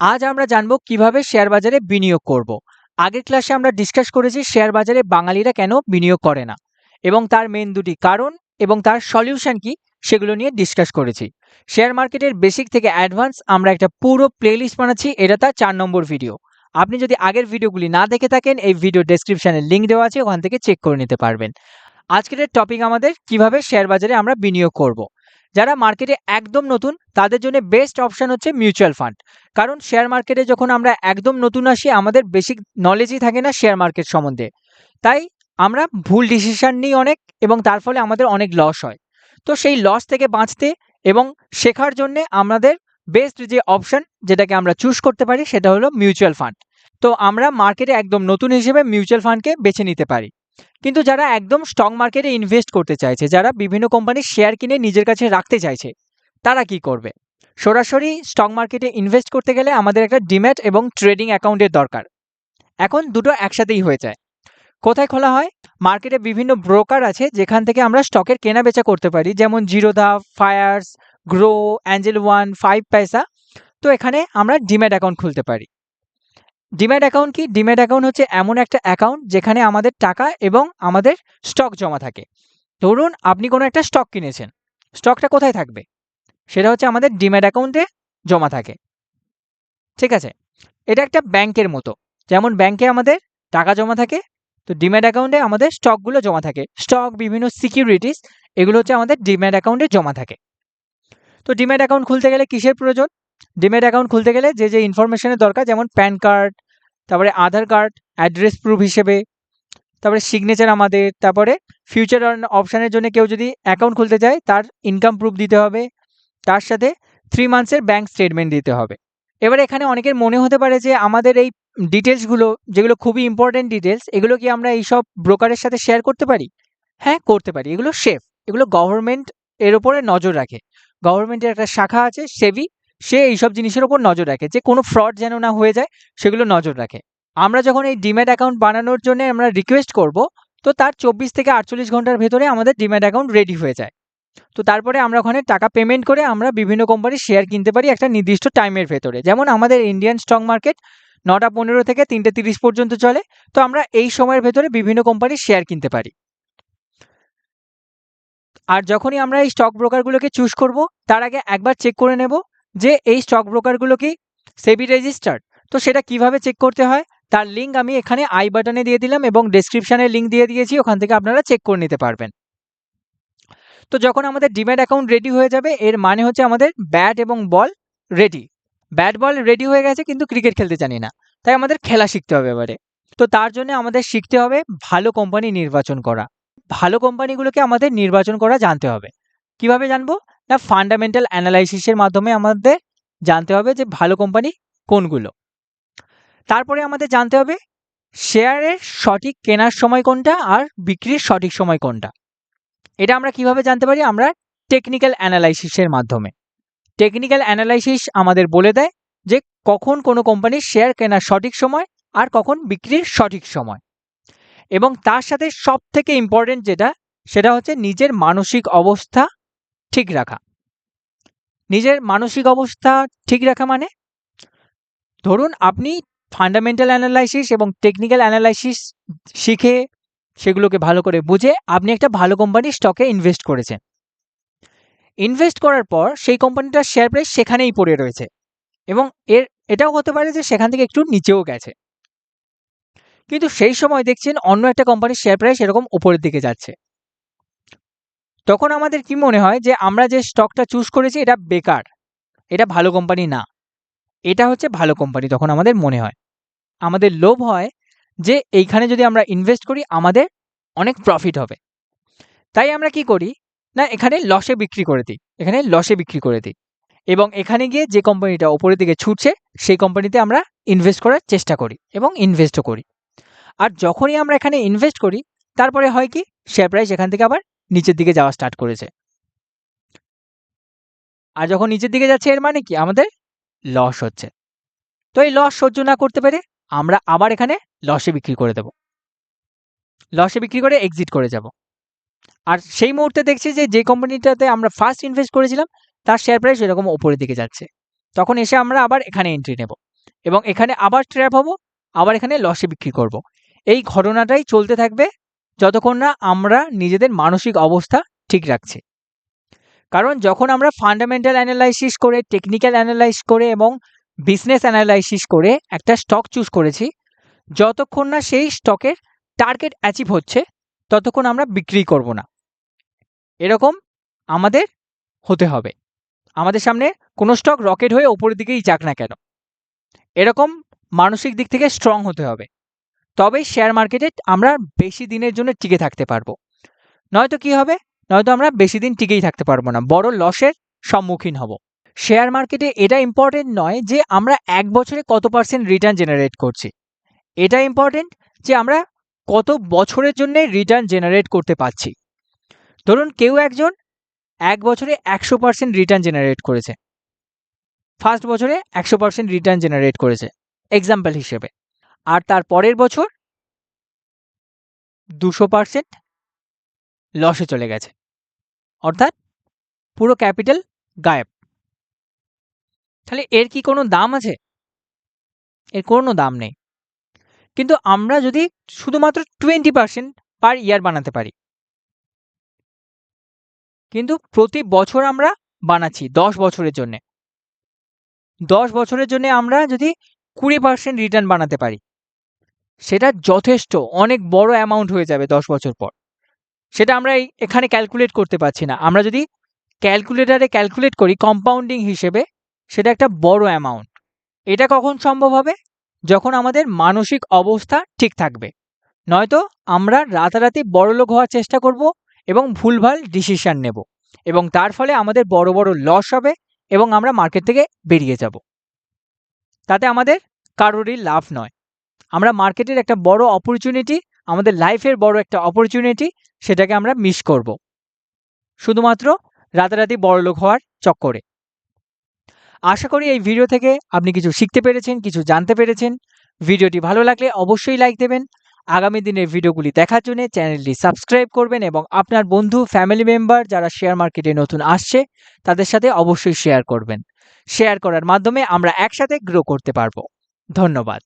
আজ আমরা জানব কীভাবে শেয়ার বাজারে বিনিয়োগ করব। আগের ক্লাসে আমরা ডিসকাস করেছি শেয়ার বাজারে বাঙালিরা কেন বিনিয়োগ করে না এবং তার মেন দুটি কারণ এবং তার সলিউশন কি সেগুলো নিয়ে ডিসকাস করেছি। শেয়ার মার্কেটের বেসিক থেকে অ্যাডভান্স আমরা একটা পুরো প্লেলিস্ট বানাচ্ছি, এটা তার চার নম্বর ভিডিও আপনি যদি আগের ভিডিওগুলি না দেখে থাকেন, এই ভিডিও ডেসক্রিপশনে লিঙ্ক দেওয়া আছে, ওখান থেকে চেক করে নিতে পারবেন। আজকের টপিক আমাদের কীভাবে শেয়ার বাজারে আমরা বিনিয়োগ করব। যারা মার্কেটে একদম নতুন, তাদের জন্য বেস্ট অপশান হচ্ছে মিউচুয়াল ফান্ড কারণ শেয়ার মার্কেটে যখন আমরা একদম নতুন আসি, আমাদের বেসিক নলেজই থাকে না শেয়ার মার্কেট সম্বন্ধে। তাই আমরা ভুল ডিসিশন নিই অনেক এবং তার ফলে আমাদের অনেক লস হয়। তো সেই লস থেকে বাঁচতে এবং শেখার জন্যে আমাদের বেস্ট যে অপশান যেটাকে আমরা চুজ করতে পারি, সেটা হলো মিউচুয়াল ফান্ড তো আমরা মার্কেটে একদম নতুন হিসেবে মিউচুয়াল ফান্ডকে বেছে নিতে পারি। কিন্তু যারা একদম স্টক মার্কেটে ইনভেস্ট করতে চাইছে, যারা বিভিন্ন কোম্পানির শেয়ার কিনে নিজের কাছে রাখতে চাইছে, তারা কি করবে? সরাসরি স্টক মার্কেটে ইনভেস্ট করতে গেলে আমাদের একটা ডিম্যাট এবং ট্রেডিং অ্যাকাউন্টের দরকার। এখন দুটো একসাথেই হয়ে যায়। কোথায় খোলা হয়? মার্কেটে বিভিন্ন ব্রোকার আছে, যেখান থেকে আমরা স্টকের কেনা বেচা করতে পারি, যেমন Zerodha Fyers Groww Angel One five paisa তো এখানে আমরা ডিম্যাট অ্যাকাউন্ট খুলতে পারি। ডিম্যাট অ্যাকাউন্ট কি? ডিম্যাট অ্যাকাউন্ট হচ্ছে এমন একটা অ্যাকাউন্ট যেখানে আমাদের টাকা এবং আমাদের স্টক জমা থাকে। ধরুন আপনি কোনো একটা স্টক কিনেছেন। স্টকটা কোথায় থাকবে? সেটা হচ্ছে আমাদের ডিম্যাট অ্যাকাউন্টে জমা থাকে। ঠিক আছে? এটা একটা ব্যাংকের মতো। যেমন ব্যাংকে আমাদের টাকা জমা থাকে, তো ডিম্যাট অ্যাকাউন্টে আমাদের স্টকগুলো জমা থাকে। স্টক বিভিন্ন সিকিউরিটিস এগুলো হচ্ছে আমাদের ডিম্যাট অ্যাকাউন্টে জমা থাকে। তো ডিম্যাট অ্যাকাউন্ট খুলতে গেলে কিসের প্রয়োজন? ডিম্যাট অ্যাকাউন্ট খুলতে গেলে যে যে ইনফরমেশনের দরকার, যেমন প্যান কার্ড তারপরে আধার কার্ড অ্যাড্রেস প্রুফ হিসেবে, তারপরে সিগনেচার আমাদের, তারপরে ফিউচার অপশানের জন্য কেউ যদি অ্যাকাউন্ট খুলতে চায়, তার ইনকাম প্রুফ দিতে হবে। তার সাথে থ্রি মান্থসের ব্যাঙ্ক স্টেটমেন্ট দিতে হবে। এবার এখানে অনেকের মনে হতে পারে যে, আমাদের এই ডিটেলসগুলো যেগুলো খুবই ইম্পর্টেন্ট ডিটেলস এগুলো কি আমরা এইসব ব্রোকারের সাথে শেয়ার করতে পারি? হ্যাঁ করতে পারি। এগুলো সেফ এগুলো গভর্নমেন্ট এর উপরে নজর রাখে। গভর্নমেন্টের একটা শাখা আছে সেভি সে এইসব জিনিসের উপর নজর রাখে, যে কোনো ফ্রড যেন না হয়ে যায়, সেগুলো নজর রাখে। আমরা যখন এই ডিম্যাট অ্যাকাউন্ট বানানোর জন্য আমরা রিকোয়েস্ট করব, তো তার চব্বিশ থেকে আটচল্লিশ ঘণ্টার ভেতরে আমাদের ডিম্যাট অ্যাকাউন্ট রেডি হয়ে যায়। তো তারপরে আমরা ওখানে টাকা পেমেন্ট করে আমরা বিভিন্ন কোম্পানির শেয়ার কিনতে পারি একটা নির্দিষ্ট টাইমের ভেতরে। যেমন আমাদের ইন্ডিয়ান স্টক মার্কেট নটা পনেরো থেকে তিনটে তিরিশ পর্যন্ত চলে, তো আমরা এই সময়ের ভেতরে বিভিন্ন কোম্পানির শেয়ার কিনতে পারি। আর যখনই আমরা এই স্টক ব্রোকারগুলোকে চুজ করব, তার আগে একবার চেক করে নেব যে এই স্টক ব্রোকারগুলো কি সেবি রেজিস্টার্ড তো সেটা কীভাবে চেক করতে হয়? তার লিঙ্ক আমি এখানে আই বাটনে দিয়ে দিলাম এবং ডেসক্রিপশানে লিঙ্ক দিয়ে দিয়েছি, ওখান থেকে আপনারা চেক করে নিতে পারবেন। তো যখন আমাদের ডিম্যাট অ্যাকাউন্ট রেডি হয়ে যাবে, এর মানে হচ্ছে আমাদের ব্যাট এবং ball ready bat ball ready হয়ে গেছে, কিন্তু ক্রিকেট খেলতে জানি না। তাই আমাদের খেলা শিখতে হবে এবারে। তো তার জন্য আমাদের শিখতে হবে ভালো কোম্পানি নির্বাচন করা। ভালো কোম্পানিগুলোকে আমাদের নির্বাচন করা জানতে হবে। কীভাবে জানব? না ফান্ডামেন্টাল অ্যানালাইসিসের মাধ্যমে আমাদের জানতে হবে যে ভালো কোম্পানি কোনগুলো। তারপরে আমাদের জানতে হবে শেয়ারের সঠিক কেনার সময় কোনটা আর বিক্রির সঠিক সময় কোনটা। এটা আমরা কীভাবে জানতে পারি? আমরা টেকনিক্যাল অ্যানালাইসিসের মাধ্যমে। টেকনিক্যাল অ্যানালাইসিস আমাদের বলে দেয় যে কখন কোনো কোম্পানির শেয়ার কেনার সঠিক সময় আর কখন বিক্রির সঠিক সময়। এবং তার সাথে সব থেকে ইম্পর্টেন্ট যেটা, সেটা হচ্ছে নিজের মানসিক অবস্থা ঠিক রাখা। নিজের মানসিক অবস্থা ঠিক রাখা মানে? ধরুন আপনি ফান্ডামেন্টাল অ্যানালাইসিস এবং টেকনিক্যাল অ্যানালাইসিস শিখে সেগুলোকে ভালো করে বুঝে আপনি একটা ভালো কোম্পানির স্টকে ইনভেস্ট করেছেন। ইনভেস্ট করার পর সেই কোম্পানিটার শেয়ার প্রাইস সেখানেই পড়ে রয়েছে এবং এর, এটাও হতে পারে যে সেখান থেকে একটু নিচেও গেছে। কিন্তু সেই সময় দেখছেন অন্য একটা কোম্পানির শেয়ার প্রাইস এরকম উপরের দিকে যাচ্ছে। তখন আমাদের কি মনে হয় যে আমরা যে স্টকটা চুজ করেছি, এটা বেকার। এটা ভালো কোম্পানি না। এটা হচ্ছে ভালো কোম্পানি তখন আমাদের মনে হয়। আমাদের লোভ হয় যে এইখানে যদি আমরা ইনভেস্ট করি, আমাদের অনেক প্রফিট হবে। তাই আমরা কি করি? না, এখানে লসে বিক্রি করে দিই। এখানে লসে বিক্রি করে দিই। এবং এখানে গিয়ে যে কোম্পানিটা ওপরের দিকে ছুটছে, সেই কোম্পানিতে আমরা ইনভেস্ট করার চেষ্টা করি এবং ইনভেস্টও করি। আর যখনই আমরা এখানে ইনভেস্ট করি, তারপরে হয় কি? শেয়ার প্রাইস এখান থেকে আবার নিচের দিকে যাওয়া স্টার্ট করেছে। আর যখন নিচের দিকে যাচ্ছে, এর মানে কি? আমাদের লস হচ্ছে। তো এই লস সহ্য না করতে পেরে আমরা আবার এখানে লসে বিক্রি করে দেব। লসে বিক্রি করে এক্সিট করে যাব। আর সেই মুহূর্তে দেখছি যে যে কোম্পানিটাতে আমরা ফার্স্ট ইনভেস্ট করেছিলাম, তার শেয়ার প্রাইস এরকম ওপরের দিকে যাচ্ছে। তখন এসে আমরা আবার এখানে এন্ট্রি নেব এবং এখানে আবার ট্র্যাপ হব, আবার এখানে লসে বিক্রি করব। এই ঘটনাটাই চলতে থাকবে যতক্ষণ না আমরা নিজেদের মানসিক অবস্থা ঠিক রাখছি। কারণ যখন আমরা ফান্ডামেন্টাল অ্যানালাইসিস করে টেকনিক্যাল অ্যানালাইস করে এবং বিজনেস অ্যানালাইসিস করে একটা স্টক চুজ করেছি, যতক্ষণ না সেই স্টকের টার্গেট অ্যাচিভ হচ্ছে, ততক্ষণ আমরা বিক্রি করব না। এরকম আমাদের হতে হবে। আমাদের সামনে কোনো স্টক রকেট হয়ে ওপরের দিকেই যাক না কেন। এরকম মানসিক দিক থেকে স্ট্রং হতে হবে। তবেই শেয়ার মার্কেটে আমরা বেশি দিনের জন্য টিকে থাকতে পারব। নয়তো কি হবে? নয়তো আমরা বেশি দিন টিকেই থাকতে পারব না, বড় লসের সম্মুখীন হব। শেয়ার মার্কেটে এটা ইম্পর্টেন্ট নয় যে আমরা এক বছরে কত পার্সেন্ট রিটার্ন জেনারেট করছি। এটা ইম্পর্টেন্ট যে আমরা কত বছরের জন্য রিটার্ন জেনারেট করতে পারছি। ধরুন কেউ একজন এক বছরে একশো পার্সেন্ট রিটার্ন জেনারেট করেছে। ফার্স্ট বছরে একশো পার্সেন্ট রিটার্ন জেনারেট করেছে। এক্সাম্পল হিসেবে। আর তার পরের বছর দুশো পার্সেন্ট লসে চলে গেছে। অর্থাৎ পুরো ক্যাপিটাল গায়েব। তাহলে এর কি কোনো দাম আছে? এর কোনো দাম নেই। কিন্তু আমরা যদি শুধুমাত্র টোয়েন্টি পার্সেন্ট পার ইয়ার বানাতে পারি, কিন্তু প্রতি বছর আমরা বানাচ্ছি দশ বছরের জন্যে, দশ বছরের জন্য আমরা যদি কুড়ি পার্সেন্ট রিটার্ন বানাতে পারি সেটা যথেষ্ট, অনেক বড় অ্যামাউন্ট হয়ে যাবে দশ বছর পর। সেটা আমরা এখানে ক্যালকুলেট করতে পারছি না। আমরা যদি ক্যালকুলেটারে ক্যালকুলেট করি কম্পাউন্ডিং হিসেবে সেটা একটা বড় অ্যামাউন্ট এটা কখন সম্ভব হবে? যখন আমাদের মানসিক অবস্থা ঠিক থাকবে। নয়তো আমরা রাতারাতি বড়লোক হওয়ার চেষ্টা করব এবং ভুলভাল ডিসিশন নেব এবং তার ফলে আমাদের বড় বড় লস হবে এবং আমরা মার্কেট থেকে বেরিয়ে যাব। তাতে আমাদের কারোরই লাভ নয়। আমরা মার্কেটের একটা বড় অপরচুনিটি আমাদের লাইফের বড় একটা অপরচুনিটি সেটাকে আমরা মিস করব। শুধুমাত্র রাতারাতি বড়লোক হওয়ার চক্করে। আশা করি এই ভিডিও থেকে আপনি কিছু শিখতে পেরেছেন, কিছু জানতে পেরেছেন। ভিডিওটি ভালো লাগলে অবশ্যই লাইক দেবেন। আগামী দিনের ভিডিওগুলি দেখার জন্য চ্যানেলটি সাবস্ক্রাইব করবেন এবং আপনার বন্ধু ফ্যামিলি মেম্বার যারা শেয়ার মার্কেটে নতুন আসছে, তাদের সাথে অবশ্যই শেয়ার করবেন। শেয়ার করার মাধ্যমে আমরা একসাথে গ্রো করতে পারব। ধন্যবাদ।